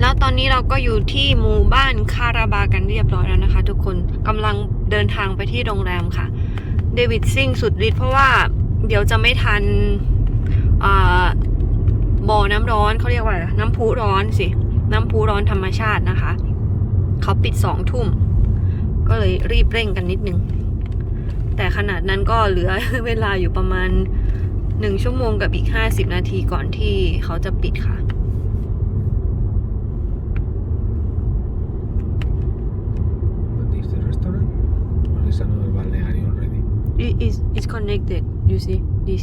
แล้วตอนนี้เราก็อยู่ที่หมู่บ้านคาราบากันเรียบร้อยแล้วนะคะ ทุกคนกำลังเดินทางไปที่โรงแรมค่ะเดวิดซิ่งสุดฤทธิ์เพราะว่าเดี๋ยวจะไม่ทันบ่อน้ำร้อนเขาเรียกว่าอะไรน้ำพุร้อนสิ น้ำพุร้อนธรรมชาตินะคะ เขาปิดสองทุ่ม ก็เลยรีบเร่งกันนิดนึง แต่ขนาดนั้นก็เหลือเวลาอยู่ประมาณ หนึ่งชั่วโมงกับอีก 50 นาทีก่อนที่เขาจะปิดค่ะ What is the restaurant? Or is another balneario already? It is it's connected. You see this.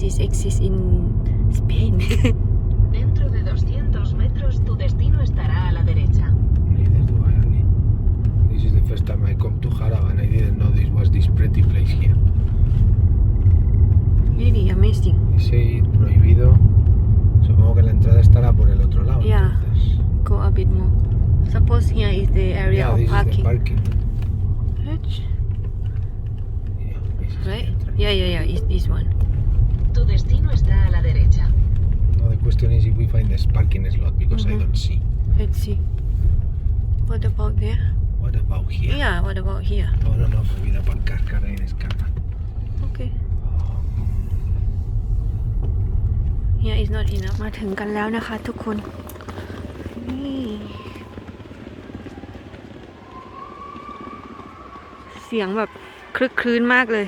Is exist in Spain. Dentro de 200 metros tu destino estará a la derecha. Neither do I, Annie. This is the first time I come to Jaraba and I didn't know this was this pretty place here. really amazing. Dice prohibido. Supongo que la entrada estará por el otro lado. Yeah. entonces. Go a bit more. Suppose here is the area Yeah, of this is the parking. parking. Right? Yeah, this is the Right? entrance. Yeah, yeah, yeah. It's this one. Question is if we find this parking slot because I Mhm. don't see. Let's see. What about there? What about here? Yeah. What about here? No, no, no, prohibido aparcar, carga y descarga. Okay. Here is not enough มาถึงกันแล้วนะคะทุกคน นี่ เสียงแบบคลึกคลื้นมากเลย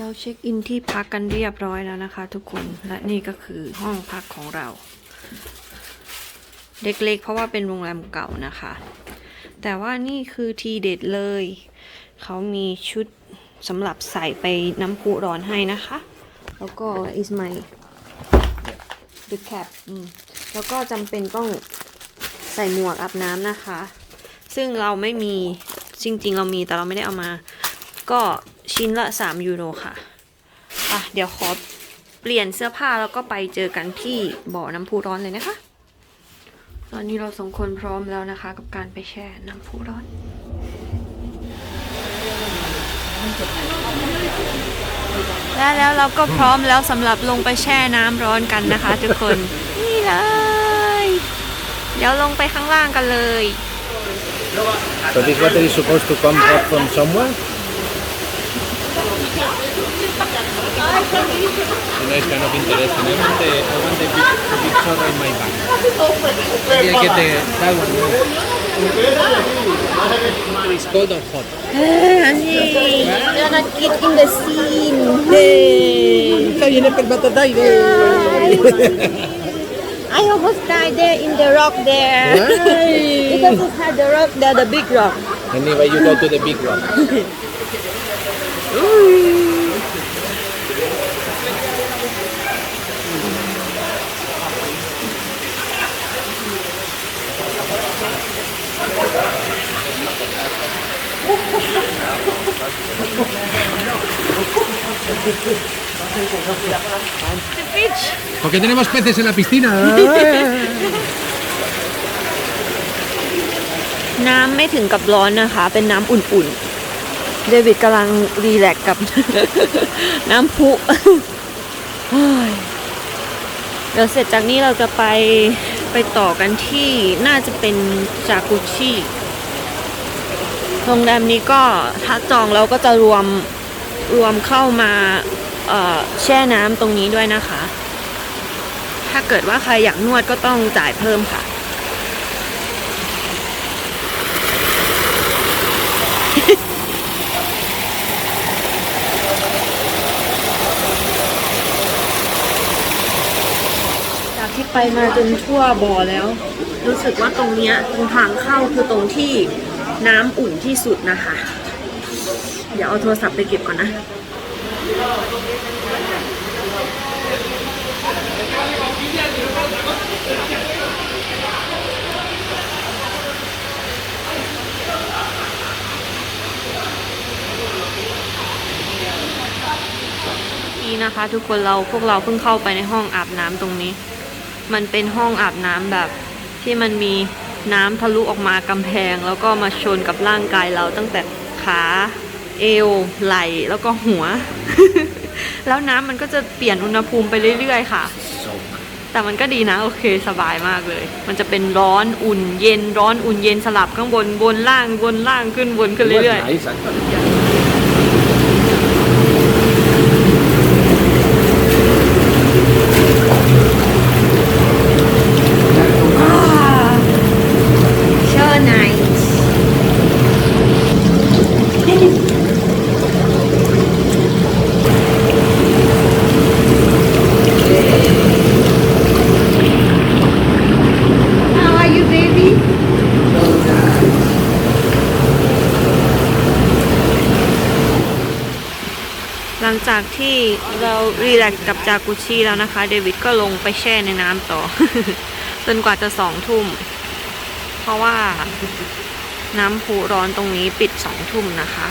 เราเช็คอินที่พักกันเรียบร้อยแล้วนะคะ ทุกคนและนี่ก็คือห้องพักของเราเล็กๆเพราะว่าเป็นโรงแรมเก่านะคะ แต่ว่านี่คือทีเด็ดเลย เขามีชุดสำหรับใส่ไปน้ำพุร้อนให้นะคะ แล้วก็ is my the cap อืมแล้วก็จำเป็นต้องใส่หมวกอาบน้ำนะคะ ซึ่งเราไม่มีจริงๆ เรามีแต่เราไม่ได้เอามา ก็ ชิ้นละ 3 ยูโรค่ะอะ เดี๋ยวขอเปลี่ยนเสื้อผ้าแล้วก็ไปเจอกันที่บ่อน้ำพุร้อนเลยนะคะ ตอนนี้เราสองคนพร้อมแล้วนะคะ กับการไปแช่น้ำพุร้อนและแล้วเราก็พร้อมแล้วสำหรับลงไปแช่น้ำร้อนกันนะคะ ทุกคน นี่เลย เดี๋ยวลงไปข้างล่างกันเลย So this water is supposed to come up from somewhere? You it's kind of interesting. I want the, I want the big, the big sorrow in my bag. Maybe I get the, that one. It's cold or hot? gonna get in the scene Está bien el permatozoide. I almost died there in the rock there because it had the rock there the big rock Anyway, you go to the big one. Porque tenemos peces en la piscina. น้ำไม่ถึงกับร้อนนะคะ เป็นน้ำอุ่นๆ เดวิดกำลังรีแลกซ์กับ น้ำพุเฮ้ยเดี๋ยวเสร็จจากนี้เราจะไปไปต่อกันที่น่าจะเป็นจากุชิโรงแรมนี้ก็ถ้าจองเราก็จะรวม รวมเข้ามาแช่น้ำตรงนี้ด้วยนะคะ ถ้าเกิดว่าใครอยากนวดก็ต้องจ่ายเพิ่มค่ะทที่ไปมาจนทั่วบ่อแล้ว รู้สึกว่าตรงเนี้ยตรงทางเข้าคือตรงที่น้ำอุ่นที่สุดนะคะ เดี๋ยวเอาโทรศัพท์ไปเก็บก่อนนะนี่นะคะทุกคนเราพวกเราเพิ่งเข้าไปในห้องอาบน้ำตรงนี้ มันเป็นห้องอาบน้ำแบบที่มันมีน้ำทะลุออกมากำแพง แล้วก็มาชนกับร่างกายเราตั้งแต่ขา เอวไหล่แล้วก็หัว แล้วน้ำมันก็จะเปลี่ยนอุณหภูมิไปเรื่อยๆ ค่ะ แต่มันก็ดีนะ โอเคสบายมากเลย มันจะเป็นร้อนอุ่นเย็นร้อนอุ่นเย็นสลับข้างบนบนล่างบนล่างขึ้นบนขึ้นเรื่อยๆ Nice, actually. เชอร์ไนท์ หลังจากที่เรารีแลกซ์กับจากุชิแล้วนะคะ เดวิดก็ลงไปแช่ในน้ำต่อ จนกว่าจะสองทุ่ม เพราะว่าน้ำพุร้อนตรงนี้ปิดสองทุ่มนะคะ